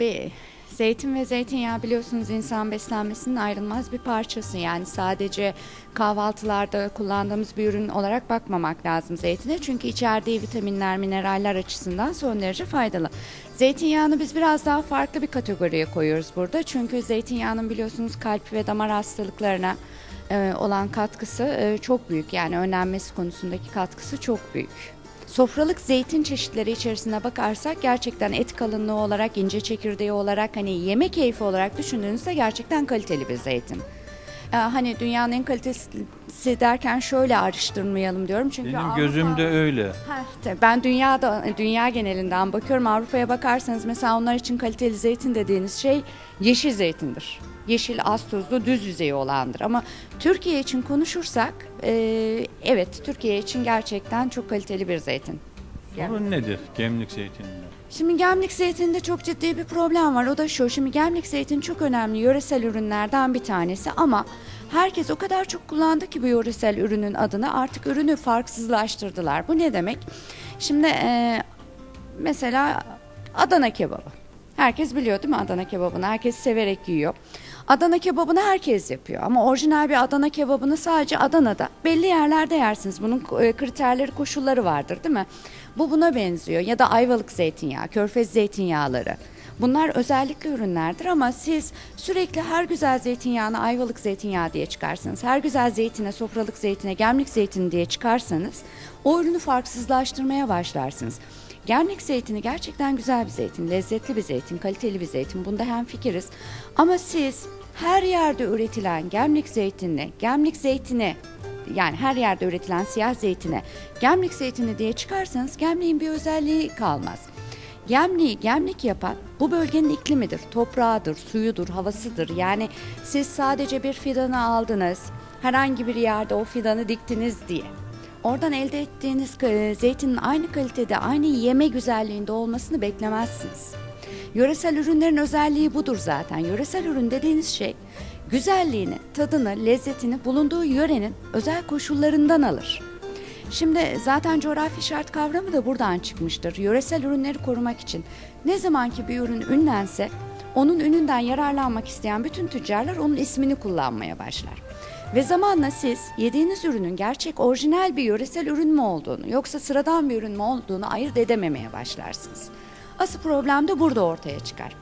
Tabii zeytin ve zeytinyağı biliyorsunuz insan beslenmesinin ayrılmaz bir parçası. Yani sadece kahvaltılarda kullandığımız bir ürün olarak bakmamak lazım zeytine. Çünkü içerdiği vitaminler, mineraller açısından son derece faydalı. Zeytinyağını biz biraz daha farklı bir kategoriye koyuyoruz burada. Çünkü zeytinyağının biliyorsunuz kalp ve damar hastalıklarına e, olan katkısı e, çok büyük. Yani önlenmesi konusundaki katkısı çok büyük. Sofralık zeytin çeşitleri içerisine bakarsak gerçekten et kalınlığı olarak, ince çekirdeği olarak hani yeme keyfi olarak düşündüğünüzde gerçekten kaliteli bir zeytin. Ee, hani dünyanın en kalitesi derken şöyle araştırmayalım diyorum çünkü Benim Avrupa- gözümde öyle. Ha, tabii ben dünyada dünya genelinden bakıyorum. Avrupa'ya bakarsanız mesela onlar için kaliteli zeytin dediğiniz şey yeşil zeytindir. Yeşil az tuzlu düz yüzeyi olandır. Ama Türkiye için konuşursak e, evet Türkiye için gerçekten çok kaliteli bir zeytin. Sorun nedir gemlik zeytininde? Şimdi gemlik zeytinde çok ciddi bir problem var. O da şu. Şimdi gemlik zeytin çok önemli yöresel ürünlerden bir tanesi ama herkes o kadar çok kullandı ki bu yöresel ürünün adını artık ürünü farksızlaştırdılar. Bu ne demek? Şimdi e, mesela Adana kebabı. Herkes biliyor değil mi Adana kebabını? Herkes severek yiyor. Adana kebabını herkes yapıyor ama orijinal bir Adana kebabını sadece Adana'da belli yerlerde yersiniz. Bunun e, kriterleri, koşulları vardır değil mi? Bu buna benziyor ya da ayvalık zeytinyağı, körfez zeytinyağları. Bunlar özellikle ürünlerdir ama siz sürekli her güzel zeytinyağına ayvalık zeytinyağı diye çıkarsanız, her güzel zeytine, sofralık zeytine, gemlik zeytini diye çıkarsanız o ürünü farksızlaştırmaya başlarsınız. Gemlik zeytini gerçekten güzel bir zeytin, lezzetli bir zeytin, kaliteli bir zeytin. Bunda hem fikiriz. Ama siz her yerde üretilen gemlik zeytinini, gemlik zeytini yani her yerde üretilen siyah zeytine gemlik zeytini diye çıkarsanız gemliğin bir özelliği kalmaz. Gemliği gemlik yapan bu bölgenin iklimidir, toprağıdır, suyudur, havasıdır. Yani siz sadece bir fidanı aldınız, herhangi bir yerde o fidanı diktiniz diye. Oradan elde ettiğiniz e, zeytinin aynı kalitede, aynı yeme güzelliğinde olmasını beklemezsiniz. Yöresel ürünlerin özelliği budur zaten. Yöresel ürün dediğiniz şey güzelliğini, tadını, lezzetini bulunduğu yörenin özel koşullarından alır. Şimdi zaten coğrafi şart kavramı da buradan çıkmıştır. Yöresel ürünleri korumak için ne zamanki bir ürün ünlense onun ününden yararlanmak isteyen bütün tüccarlar onun ismini kullanmaya başlar. Ve zamanla siz yediğiniz ürünün gerçek orijinal bir yöresel ürün mü olduğunu yoksa sıradan bir ürün mü olduğunu ayırt edememeye başlarsınız. Asıl problem de burada ortaya çıkar.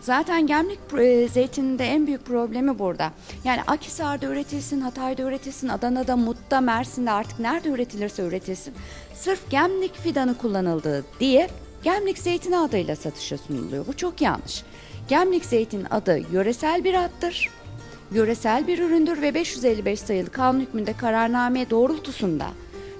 Zaten gemlik e, zeytininde en büyük problemi burada. Yani Akhisar'da üretilsin, Hatay'da üretilsin, Adana'da, Mut'ta, Mersin'de artık nerede üretilirse üretilsin. Sırf gemlik fidanı kullanıldığı diye gemlik zeytini adıyla satışa sunuluyor. Bu çok yanlış. Gemlik zeytin adı yöresel bir addır. Yöresel bir üründür ve 555 sayılı kanun hükmünde kararname doğrultusunda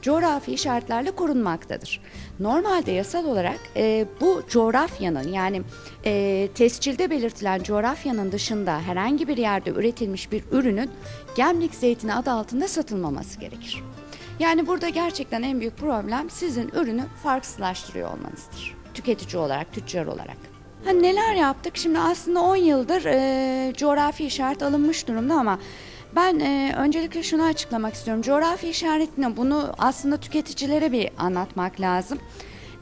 coğrafi işaretlerle korunmaktadır. Normalde yasal olarak e, bu coğrafyanın yani e, tescilde belirtilen coğrafyanın dışında herhangi bir yerde üretilmiş bir ürünün gemlik zeytini adı altında satılmaması gerekir. Yani burada gerçekten en büyük problem sizin ürünü farksızlaştırıyor olmanızdır. Tüketici olarak, tüccar olarak. Ha, neler yaptık? Şimdi aslında 10 yıldır e, coğrafi işaret alınmış durumda ama ben e, öncelikle şunu açıklamak istiyorum. Coğrafi işaretini bunu aslında tüketicilere bir anlatmak lazım.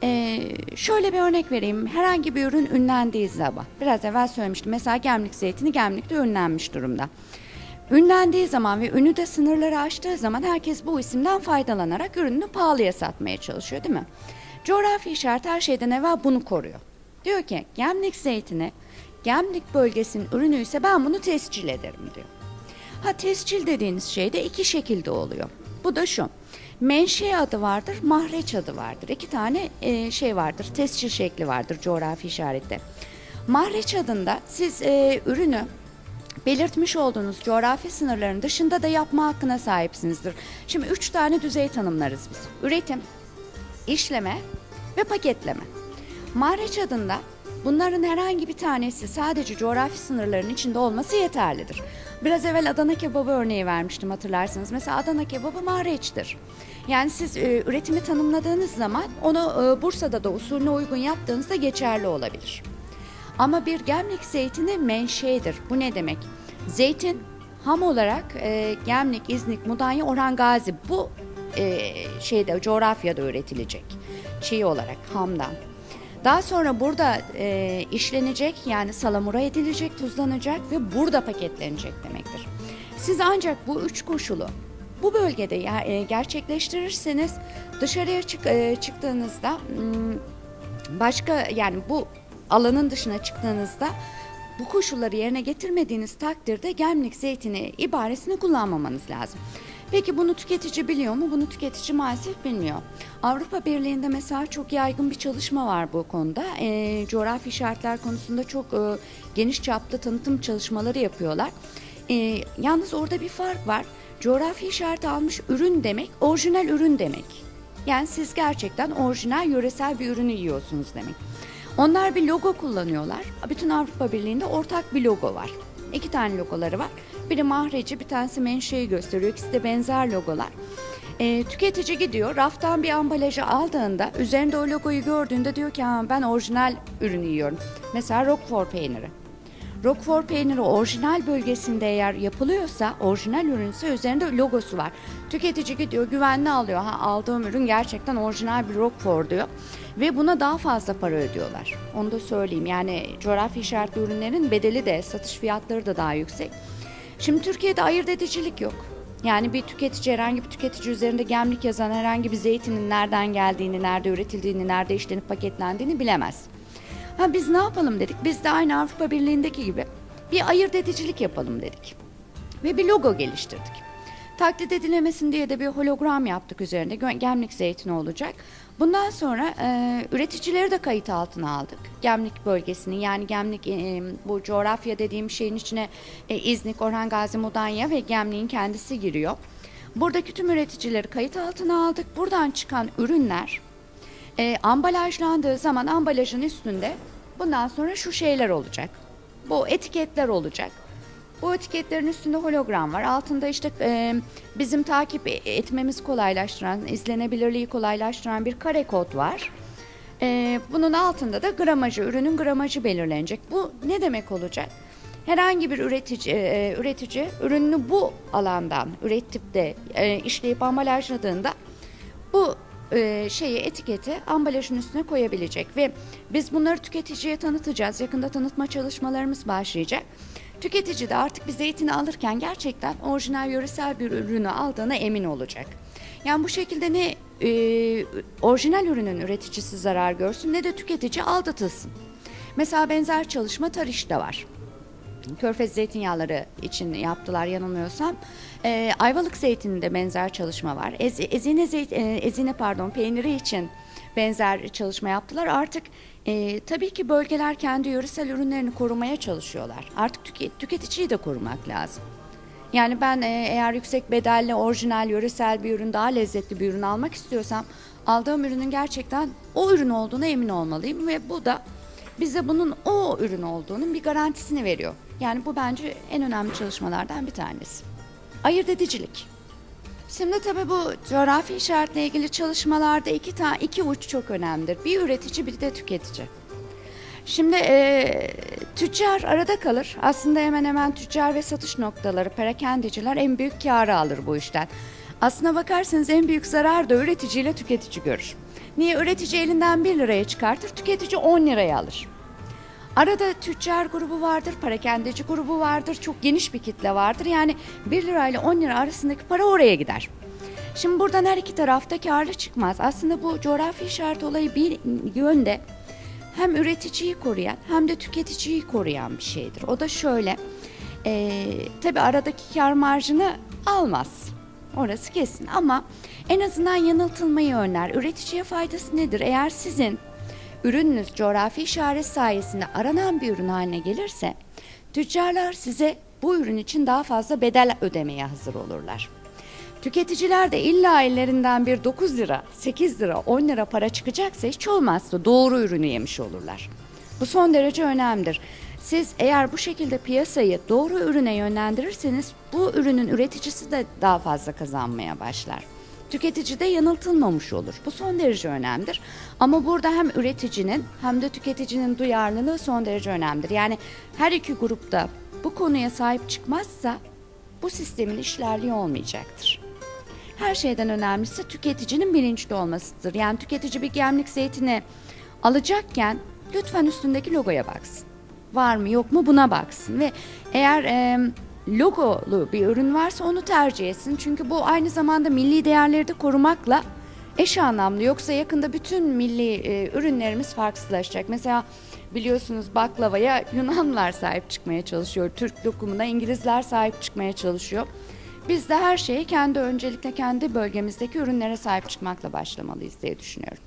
E, şöyle bir örnek vereyim. Herhangi bir ürün ünlendiği zaman, biraz evvel söylemiştim. Mesela gemlik zeytini gemlikte ünlenmiş durumda. Ünlendiği zaman ve ünü de sınırları aştığı zaman herkes bu isimden faydalanarak ürününü pahalıya satmaya çalışıyor değil mi? Coğrafi işaret her şeyden evvel bunu koruyor. Diyor ki gemlik zeytini gemlik bölgesinin ürünü ise ben bunu tescil ederim diyor. Ha tescil dediğiniz şey de iki şekilde oluyor. Bu da şu. Menşe adı vardır, mahreç adı vardır. İki tane e, şey vardır, tescil şekli vardır coğrafi işarette. Mahreç adında siz e, ürünü belirtmiş olduğunuz coğrafi sınırların dışında da yapma hakkına sahipsinizdir. Şimdi üç tane düzey tanımlarız biz. Üretim, işleme ve paketleme. Mahreç adında bunların herhangi bir tanesi sadece coğrafi sınırların içinde olması yeterlidir. Biraz evvel Adana kebabı örneği vermiştim hatırlarsınız. Mesela Adana kebabı mahreçtir. Yani siz e, üretimi tanımladığınız zaman onu e, Bursa'da da usulüne uygun yaptığınızda geçerli olabilir. Ama bir gemlik zeytini menşedir. Bu ne demek? Zeytin ham olarak e, Gemlik, İznik, Mudanya, Orhan Gazi bu e, şeyde coğrafyada üretilecek. Çiğ olarak hamdan. Daha sonra burada e, işlenecek yani salamura edilecek, tuzlanacak ve burada paketlenecek demektir. Siz ancak bu üç koşulu bu bölgede e, gerçekleştirirseniz dışarıya çık, e, çıktığınızda hmm, başka yani bu alanın dışına çıktığınızda bu koşulları yerine getirmediğiniz takdirde gemlik zeytini ibaresini kullanmamanız lazım. Peki bunu tüketici biliyor mu? Bunu tüketici maalesef bilmiyor. Avrupa Birliği'nde mesela çok yaygın bir çalışma var bu konuda. Eee coğrafi işaretler konusunda çok e, geniş çaplı tanıtım çalışmaları yapıyorlar. Eee, yalnız orada bir fark var. Coğrafi işaret almış ürün demek, orijinal ürün demek. Yani siz gerçekten orijinal yöresel bir ürünü yiyorsunuz demek. Onlar bir logo kullanıyorlar. Bütün Avrupa Birliği'nde ortak bir logo var. İki tane logoları var. Biri mahreci, bir tanesi menşeyi gösteriyor. İkisi de benzer logolar. Ee, tüketici gidiyor, raftan bir ambalajı aldığında, üzerinde o logoyu gördüğünde diyor ki ben orijinal ürünü yiyorum. Mesela Roquefort peyniri. Roquefort peyniri orijinal bölgesinde eğer yapılıyorsa, orijinal ürünse üzerinde logosu var. Tüketici gidiyor güvenli alıyor. Ha aldığım ürün gerçekten orijinal bir Roquefort diyor. Ve buna daha fazla para ödüyorlar. Onu da söyleyeyim. Yani coğrafi işaretli ürünlerin bedeli de, satış fiyatları da daha yüksek. Şimdi Türkiye'de ayırt edicilik yok. Yani bir tüketici herhangi bir tüketici üzerinde gemlik yazan herhangi bir zeytinin nereden geldiğini, nerede üretildiğini, nerede işlenip paketlendiğini bilemez. Ha biz ne yapalım dedik? Biz de aynı Avrupa Birliği'ndeki gibi bir ayırt edicilik yapalım dedik. Ve bir logo geliştirdik. Taklit edilemesin diye de bir hologram yaptık üzerinde. Gemlik zeytini olacak. Bundan sonra e, üreticileri de kayıt altına aldık. Gemlik bölgesini yani Gemlik e, bu coğrafya dediğim şeyin içine e, İznik, Orhan Gazi, Mudanya ve Gemlik'in kendisi giriyor. Buradaki tüm üreticileri kayıt altına aldık. Buradan çıkan ürünler e, ambalajlandığı zaman ambalajın üstünde bundan sonra şu şeyler olacak. Bu etiketler olacak. Bu etiketlerin üstünde hologram var. Altında işte e, bizim takip etmemiz kolaylaştıran, izlenebilirliği kolaylaştıran bir kare kod var. E, bunun altında da gramajı, ürünün gramajı belirlenecek. Bu ne demek olacak? Herhangi bir üretici, e, üretici ürününü bu alandan üretip de e, işleyip ambalajladığında bu e, şeyi etiketi ambalajın üstüne koyabilecek ve biz bunları tüketiciye tanıtacağız. Yakında tanıtma çalışmalarımız başlayacak. Tüketici de artık bir zeytini alırken gerçekten orijinal yöresel bir ürünü aldığına emin olacak. Yani bu şekilde ne e, orijinal ürünün üreticisi zarar görsün ne de tüketici aldatılsın. Mesela benzer çalışma Tariş'te var. Körfez zeytinyağları için yaptılar yanılmıyorsam. Ee, Ayvalık zeytininde benzer çalışma var. Ez, ezine zeyt, e, ezine pardon peyniri için benzer çalışma yaptılar. Artık e, tabii ki bölgeler kendi yöresel ürünlerini korumaya çalışıyorlar. Artık tüke- tüketiciyi de korumak lazım. Yani ben e, eğer yüksek bedelli, orijinal, yöresel bir ürün, daha lezzetli bir ürün almak istiyorsam aldığım ürünün gerçekten o ürün olduğuna emin olmalıyım ve bu da bize bunun o ürün olduğunun bir garantisini veriyor. Yani bu bence en önemli çalışmalardan bir tanesi. Ayırt edicilik. Şimdi tabii bu coğrafi işaretle ilgili çalışmalarda iki tane iki uç çok önemlidir. Bir üretici bir de tüketici. Şimdi e, tüccar arada kalır. Aslında hemen hemen tüccar ve satış noktaları, perakendeciler en büyük karı alır bu işten. Aslına bakarsanız en büyük zarar da üreticiyle tüketici görür. Niye? Üretici elinden 1 liraya çıkartır, tüketici 10 liraya alır. Arada tüccar grubu vardır, parakendeci grubu vardır, çok geniş bir kitle vardır. Yani 1 lira ile 10 lira arasındaki para oraya gider. Şimdi buradan her iki tarafta karlı çıkmaz. Aslında bu coğrafi işaret olayı bir yönde hem üreticiyi koruyan hem de tüketiciyi koruyan bir şeydir. O da şöyle, e, tabii aradaki kar marjını almaz. Orası kesin ama en azından yanıltılmayı önler. Üreticiye faydası nedir? Eğer sizin ürününüz coğrafi işaret sayesinde aranan bir ürün haline gelirse tüccarlar size bu ürün için daha fazla bedel ödemeye hazır olurlar. Tüketiciler de illa ellerinden bir 9 lira, 8 lira, 10 lira para çıkacaksa hiç olmazsa doğru ürünü yemiş olurlar. Bu son derece önemlidir. Siz eğer bu şekilde piyasayı doğru ürüne yönlendirirseniz bu ürünün üreticisi de daha fazla kazanmaya başlar. Tüketici de yanıltılmamış olur. Bu son derece önemlidir. Ama burada hem üreticinin hem de tüketicinin duyarlılığı son derece önemlidir. Yani her iki grupta bu konuya sahip çıkmazsa bu sistemin işlerliği olmayacaktır. Her şeyden önemlisi tüketicinin bilinçli olmasıdır. Yani tüketici bir gemlik zeytini alacakken lütfen üstündeki logoya baksın. Var mı yok mu buna baksın ve eğer e, logolu bir ürün varsa onu tercih etsin. Çünkü bu aynı zamanda milli değerleri de korumakla eş anlamlı. Yoksa yakında bütün milli e, ürünlerimiz farksızlaşacak. Mesela biliyorsunuz baklavaya Yunanlılar sahip çıkmaya çalışıyor. Türk lokumuna İngilizler sahip çıkmaya çalışıyor. Biz de her şeyi kendi öncelikle kendi bölgemizdeki ürünlere sahip çıkmakla başlamalıyız diye düşünüyorum.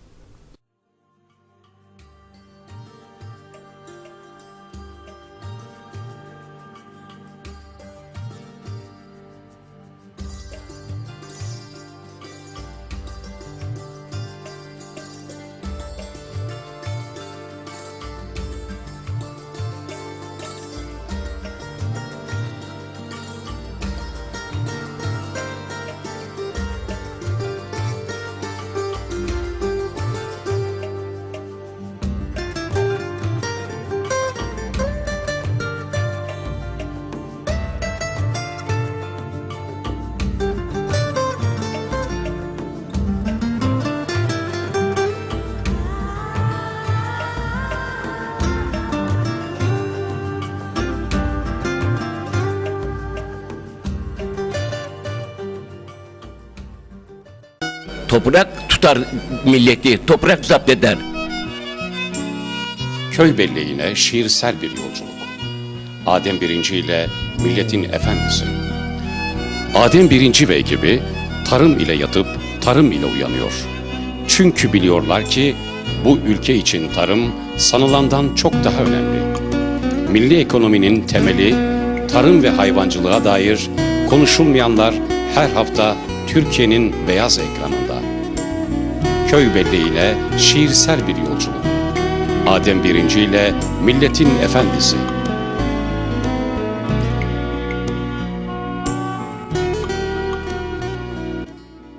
Toprak tutar milleti, toprak zapt eder. Köy belleğine şiirsel bir yolculuk. Adem birinci ile milletin efendisi. Adem birinci ve ekibi tarım ile yatıp tarım ile uyanıyor. Çünkü biliyorlar ki bu ülke için tarım sanılandan çok daha önemli. Milli ekonominin temeli tarım ve hayvancılığa dair konuşulmayanlar her hafta Türkiye'nin beyaz ekranında. Köy belleğine şiirsel bir yolculuk. Adem birinci ile milletin efendisi.